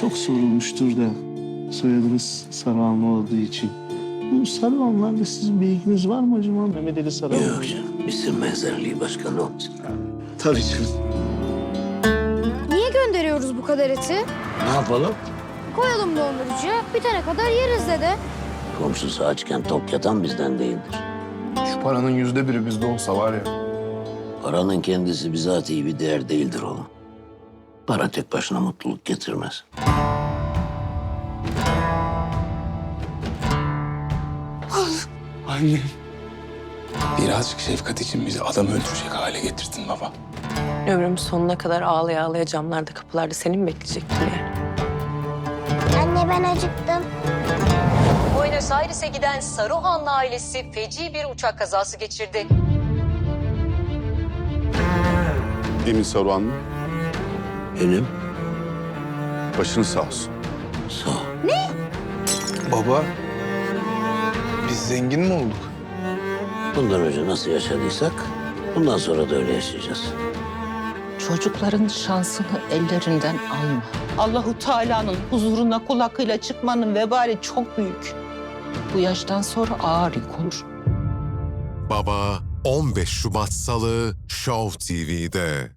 çok sorulmuştur da soyadınız Saruhanlı olduğu için. Bu Saruhanlarla sizin bir ilginiz var mı acaba Mehmet Ali Saruhanlı? Yok canım. İsim benzerliği başka ne olacak? Tabii canım. Niye gönderiyoruz bu kadar eti? Ne yapalım? Koyalım dondurucuya, bitene kadar yeriz dedi. Komşusu açken tok yatan bizden değildir. Şu paranın yüzde biri bizde olsa var ya. Paranın kendisi bizatihi bir değer değildir oğlum. Para tek başına mutluluk getirmez. Annem. Birazcık şefkat için bizi adam öldürecek hale getirdin baba. Ömrümün sonuna kadar ağlaya ağlaya camlarda kapılarda seni mi bekleyecektim yani? Anne ben acıktım. Buenos Aires'e giden Saruhanlı ailesi feci bir uçak kazası geçirdi. Emin Saruhanlı, Benim başınız sağ olsun. sağ ol. Baba. Biz zengin mi olduk? Bundan önce nasıl yaşadıysak bundan sonra da öyle yaşayacağız. Çocukların şansını ellerinden alma. Allahu Teala'nın huzuruna kul hakkıyla çıkmanın vebali çok büyük. Bu yaştan sonra ağır yük olur. Baba 15 Şubat Salı Show TV'de.